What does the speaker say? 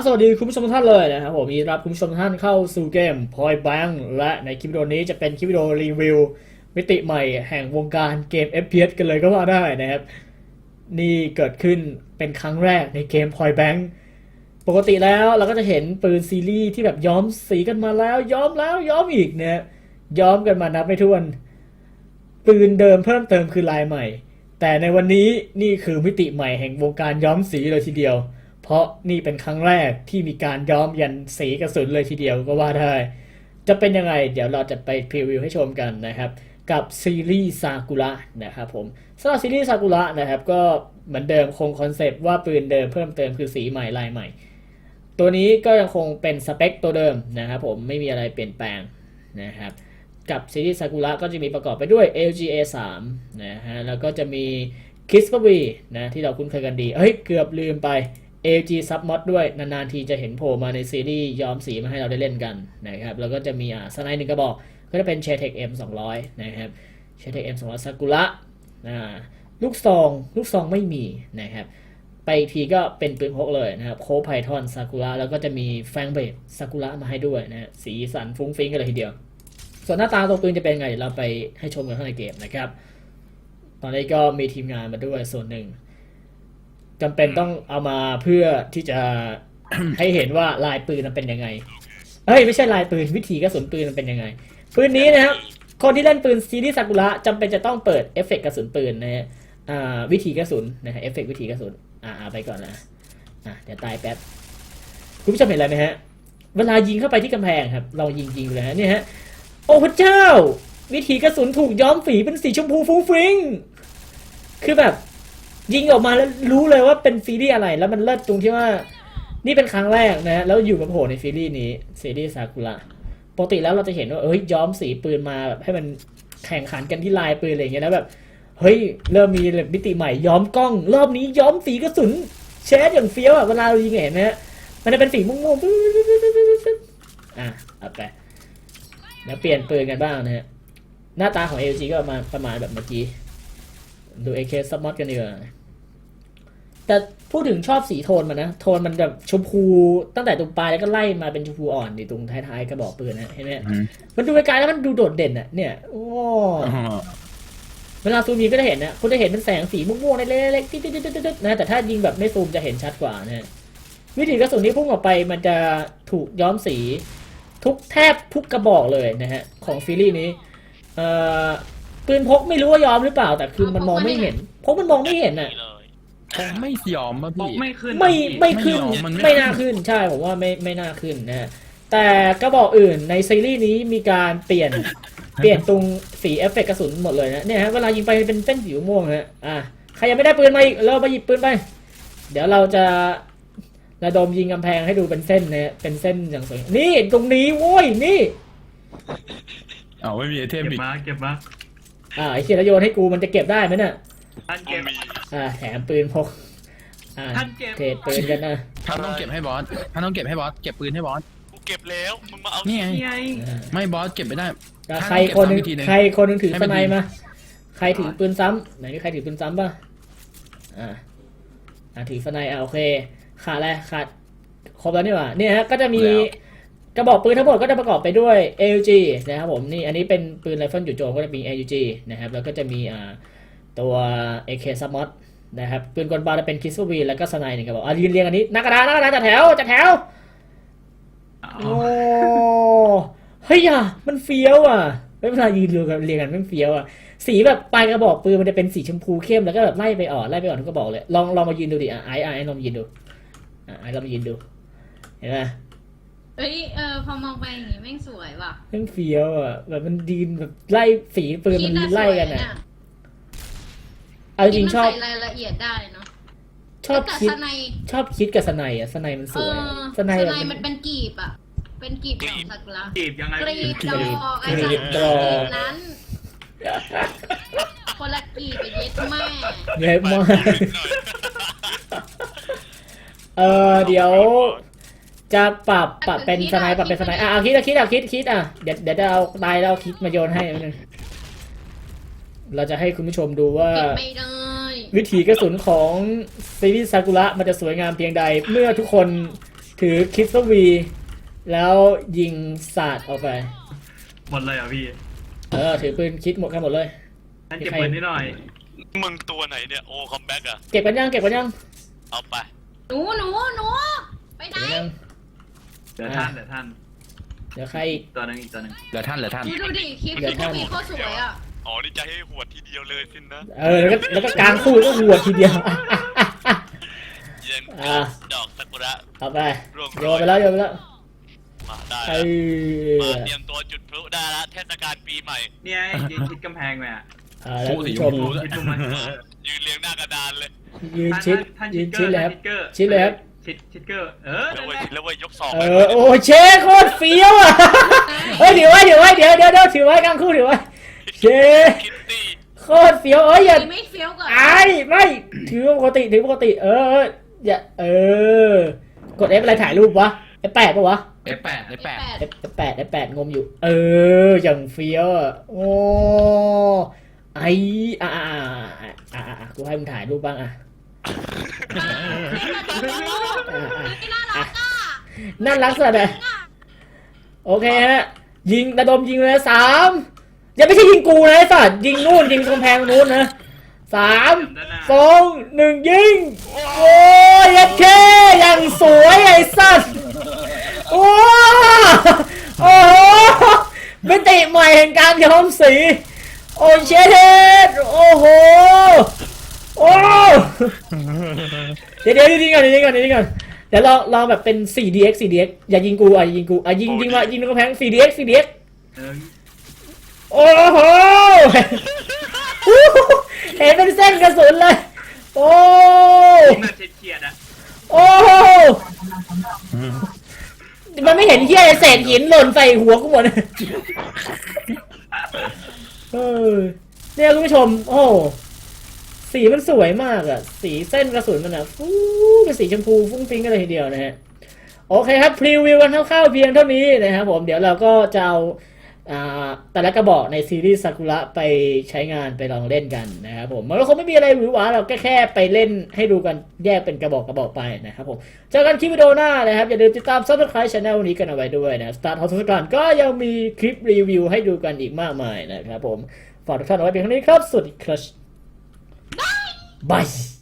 ับสวัสดีคุณผู้ชมทุกท่านเลยนะครับผมยินดีรับคุณผู้ชมทุกท่านเข้าสู่เกม Point Blank และในคลิปวิดีโอนี้จะเป็นคลิปวิดีโอรีวิวมิติใหม่แห่งวงการเกม FPS กันเลยก็ว่าได้นะครับ นี่เกิดขึ้นเป็นครั้งแรกในเกม Point Blank ปกติแล้วเราก็จะเห็นปืนซีรีส์ที่แบบย้อมสีกันมาแล้ว ย้อมแล้วย้อมอีกเนี่ยย้อมกันมานับไม่ถ้วน ปืนเดิมเพิ่มเติมคือลายใหม่ แต่ในวันนี้นี่คือมิติใหม่แห่งวงการย้อมสีเลยทีเดียว เพราะนี่เป็นครั้งแรกที่มีการย้อมยันสีกระสุนเลยทีเดียวก็ว่าได้ จะเป็นยังไง เดี๋ยวเราจะไปพรีวิวให้ชมกันนะครับกับซีรีส์ซากุระนะครับผมสำหรับซีรีส์ซากุระนะครับก็เหมือนเดิมคงคอนเซปต์ว่าปืนเดิมเพิ่มเติมคือสีใหม่ลายใหม่ ตัวนี้ก็ยังคงเป็นสเปคตัวเดิมนะครับผมไม่มีอะไรเปลี่ยนแปลงนะครับกับซีรีส์ซากุระก็จะมีประกอบไปด้วย LGA 3นะฮะแล้วก็จะมี k i s p b นะที่เราคุ้นเคยกันดีเฮ้ยเกือบลืมไป LG Submod ด้วย นาน ๆ ทีจะเห็นโผล่มาในซีรีส์ย้อมสีมาให้เราได้เล่นกันนะครับ แล้วก็จะมีอ่าสไนด์หนึ่งกระบอก ก็จะเป็น c h e t e c M 200 นะครับ c h e t e c M 200ซากุระอ่าลูกซองลูกซองไม่มีนะครับ ไปอีกทีก็เป็นปืนพกเลยนะครับ โคไพทอนซากุระแล้วก็จะมีแฟงเบดซากุระมาให้ด้วยนะสีสันฟุ้งฟิ้งกันเลยทีเดียว ส่วนหน้าตาตัวปืนจะเป็นไงเดี๋ยวเราไปให้ชมกันข้างในเกมนะครับ ตอนนี้ก็มีทีมงานมาด้วยส่วนหนึ่ง จำเป็นต้องเอามาเพื่อที่จะให้เห็นว่าลายปืนมันเป็นยังไงเอ้ยไม่ใช่ลายปืนวิธีกระสุนปืนมันเป็นยังไง ปืนนี้นะครับคนที่เล่นปืนซีรีส์ซากุระจำเป็นจะต้องเปิดเอฟเฟกต์กระสุนปืนนะฮะอ่าวิธีกระสุนนะฮะเอฟเฟกต์วิธีกระสุนอ่าเอาไปก่อนนะอะเดี๋ยวตายแป๊บคุณผู้ชมเห็นอะไรไหมฮะ เวลายิงเข้าไปที่กำแพงครับเรายิงยิงๆเลยฮะเนี่ยฮะโอ้พระเจ้า วิธีกระสุนถูกย้อมสีเป็นสีชมพูฟุ้งฟริ้งคือแบบ ยิงออกมาแล้วรู้เลยว่าเป็นซีรีส์อะไร แล้วมันเลิศตรงที่ว่า นี่เป็นครั้งแรกนะฮะแล้วอยู่มาโผล่ในซีรีส์นี้ซีรีส์ซากุระปกติแล้วเราจะเห็นว่าเอ้ยย้อมสีปืนมาแบบให้มันแข่งขันกันที่ลายปืนอะไรอย่างเงี้ยแล้วแบบเฮ้ยเริ่มมีแบบมิติใหม่ย้อมกล้อง รอบนี้ย้อมสีกระสุนเชดอย่างเฟี้ยวอะเวลาเรายิงเห็นไหมฮะมันจะเป็นสีม่วงๆอะเอาไปแล้วเปลี่ยนปืนกันบ้างนะฮะหน้าตาของ LG ก็ประมาณประมาณแบบเมื่อกี้ดู AK s u b m o d กันดีกว่า แต่พูดถึงชอบสีโทนมันนะ โทนมันแบบชมพูตั้งแต่ตรงปลายแล้วก็ไล่มาเป็นชมพูอ่อนในตรงท้ายๆกระบอกปืนนะเห็นไหมอืมมันดูไกลๆแล้วมันดูโดดเด่นอะเนี่ยโอ้เวลาซูมยิงก็จะเห็นนะคุณจะเห็นเป็นแสงสีม่วงๆเล็กๆติ๊ดๆๆๆนะแต่ถ้ายิงแบบไม่ซูมจะเห็นชัดกว่านะฮะวิธีกระสุนที่พุ่งออกไปมันจะถูกย้อมสีทุกแทบทุกกระบอกเลยนะฮะ ของซีรีส์นี้เอ่อปืนพกไม่รู้ว่าย้อมหรือเปล่า แต่คือมันมองไม่เห็นพกมันมองไม่เห็นอะ ผมไม่ยอมป่ะบอพี่ กไม่ขึ้นไม่อะพี่ไม่ขึ้นไม่ยอมมันไม่ ไม่น่าขึ้นใช่ผมว่าไม่ไม่น่าขึ้นนะฮะแต่กระบอกอื่นในซีรีส์นี้มีการเปลี่ยน เปลี่ยนตรงสีเอฟเฟกต์กระสุนหมดเลยนะเนี่ยฮะเวลายิงไปเป็นเส้นสีม่วงนะอะใครยังไม่ได้ปืนมาอีกเราไปหยิบปืนไป เดี๋ยวเราจะระดมยิงกำแพงให้ดูเป็นเส้นนะเป็นเส้นอย่างสวยนี่ตรงนี้โว้ยนี่เอาไม่มีไอเทมเก็บอีกมาเก็บมาอ่าไอ้เขียนโยนให้กูมันจะเก็บได้ไหมน่ะท่านเก็บ อ่าแถมปืนพกอ่าท่านเก็บ เทรดปืนกันนะท่านต้องเก็บให้บอสท่านต้องเก็บให้บอส เก็บปืนให้บอส กูเก็บแล้วมึงมาเอานี่ไงนี่ไงอ่าไม่บอสเก็บไม่ได้แล้วท่านใครคนหนึงเก็บตามวิธีหนึ่งใครคนหนึงถือให้สมัน ไนดีมา ใครถือปืนซ้ำไหนมีใครถือปืนซ้ำป่ะอ่าอ่าถือสไนอ่าโอเคขาดอะไรขาดครบแล้วนี่หว่าเนี่ยฮะก็จะมีกระบอกปืนทั้งหมดก็จะประกอบไปด้วย AUG นะครับผมนี่อันนี้เป็นปืนไรเฟิลจู่โจมก็จะมี AUG นะครับแล้วก็จะมีอ่า ตัว AK Submod นะครับปืนกลบาลจะเป็นคิสวีแล้วก็สไนหนึ่งกระบอกอะยืนเรียงอันนี้หนักกระดานหนักกระดานจัดแถวจัดแถวเอาโอ้เฮ้ยอะมันเฟี้ยวอะไม่เวลายืนเรียงกันเรียงกันมันเฟี้ยวอะสีแบบปลายกระบอกปืนมันจะเป็นสีชมพูเข้มแล้วก็แบบไล่ไปอ่อนไล่ไปอ่อนทุกกระบอกเลยลองลองมายืนดูดิอะไอ้ไอ้ลองมายืนดูอะไอ้ลองมายืนดูเห็นไหมเอ้ยเออพอมองไปอย่างงี้แม่งสวยว่ะมันเฟี้ยวอะแบบมันดีนแบบไล่สีปืนมันคิดะไล่กันสวยอะ เอาจริงๆชอบคิดมาใส่รายละเอียดได้เนาะชอบแต่คิด สไนชอบคิดกับสไนอะสไนมันสเอวยออะสสไนไนแบบมันเป็นกีบอะเป็นกีบของซากุระจีบยังไงกรีบพี่ดอกไอ้กรีสัตบว์ดอกกีบนั้น คนละกีบไปเย็ดแม่เล็กมากเออเดี๋ยว จะปรับปรับเป็นสไนปรับเป็นสไนอะเอาคิดเอาคิดเอาคิดคิดอะเดี๋ยวเดี๋ยวจะเอาตายแล้วเอาคิดมาโยนให้นิดนึง เราจะให้คุณผู้ชมดูว่าเก็บไม่ได้ วิถีกระสุนของซีรีส์ซากุระมันจะสวยงามเพียงใด เมื่อทุกคนถือคิสวี แล้วยิงสาดออกไป หมดเลยเหรอะพี่เออถือปืนคิดหมดกันหมดเลย นั่นเก็บปืนนิดหน่อย มึงตัวไหนเนี่ย โอ้คัมแบ็กอะเก็บกันยังเก็บกันยังเอาไป หนูหนูหนูไปไหนเก็บกันยังเดี๋ยวท่านเดี๋ยวท่านเดี๋ยวใครอีก ตัวหนึงอีกตัวหนึง เหลือท่านเหลือท่าน ดูดูดิคลิปเดี๋ยว คลิปท่านมีโคตรสวยอะ อ๋อนี่จะให้หวดทีเดียวเลยสินะเออแล้วก็แล้วก็กลางสู้ก็หัวทีเดียว เย็นอะดอกซากุระ เอาไปร่วงโยนไปแล้วโยนไปแล้วมาได้เอแล้วอมาเตรียมตัวจุดพลุได้แล้วเทศกาลปีใหม่ เนี่ยยืนชิดกำแพงไปอะเอาแล้วคู่คุณสีผู้ชชมมพูด้วยยืนดูมันยืนเรียงหน้ากระดานเลยยืนท่านชิดท่านยืชินดเกชิดอเลยร์ครับชิดเกอร์ชิดเลยครับ ชิดชิดเกอร์เออแล้วนั่นเว้ยแหละแล้วเว้ยยกสองเออโอ้เชคโคตรเฟี้ยวอะเฮ้ยถือไว้ถือไว้เดี๋ยวเดี๋ยวเดี๋ยวถือไว้กลางคู่ถือไว้ เชคิตตี้โคตรเฟี้ยวเอ้ยอย่าไม่เฟี้ยวก่อนไอ้ไม่ถือปกติถือปกติ เออเอออย่าเออ กด F อะไรถ่ายรูปวะ F8 ปะวะ F8 F8 F F8 F8 งมอยู่ เออ อย่างเฟี้ยวอะโอ้ไออ่าอ่าอ่าอ่าอ่ากูให้มึงถ่ายรูปบ้างอะไม่น่ารักอะน่ารักสุดเลยโอเคฮะยิงระดมยิงเลยสาม อย่าไม่ใช่ยิงกูนะไอ้สัตว์ยิงนู่นยิงกำแพงนู้นนะสามด้านหน้าสองหนึ่งยิง โอ้ยยัดเคอย่างสวยไอ้สัตว์โอ้โอ้โหมิติใหม่แห่งการย้อมสี โอ้เชเทสโอ้โหโอ้เดี๋ยวเดี๋ยวยิงก่อนเดี๋ยวยิงก่อนเดี๋ยวยิงก่อนเดี๋ยวลองลองแบบเป็น 4dx 4dx อย่ายิงกูอะอย่ายิงกูอะยิงยิงมายิงตรงกำแพง 4dx 4dx เออ โอ้โหเห็นเป็นเส้นกระสุนเลย โอ้ยิงแบบเฉียดๆอะโอ้โหมันไม่เห็นเหี้ยอะไรเศษหินหล่นใส่หัวกูหมดเลยเออเนี่ยคุณผู้ชม โอ้โหสีมันสวยมากอะสีเส้นกระสุนมันอะฟูเป็นสีชมพูฟุ้งฟิ้งกันเลยทีเดียวนะฮะ โอเคครับพรีวิวกันคร่าวๆเพียงเท่านี้นะครับผมเดี๋ยวเราก็จะเอา แต่ละกระบอกในซีรีส์ซากุระไปใช้งานไปลองเล่นกันนะครับผมมันก็คงไม่มีอะไรหวือหวาเราแค่แค่ไปเล่นให้ดูกันแยกเป็นกระบอกกระบอกไปนะครับผมเจอกันคลิปวิดีโอหน้านะครับ อย่าลืมติดตาม subscribe channel นี้กันเอาไว้ด้วยนะ Start House การก็ยังมีคลิปรีวิวให้ดูกันอีกมากมายนะครับผมฝากทุกท่านเอาไว้เพียงเท่านี้ครับสวัสดีครับบาย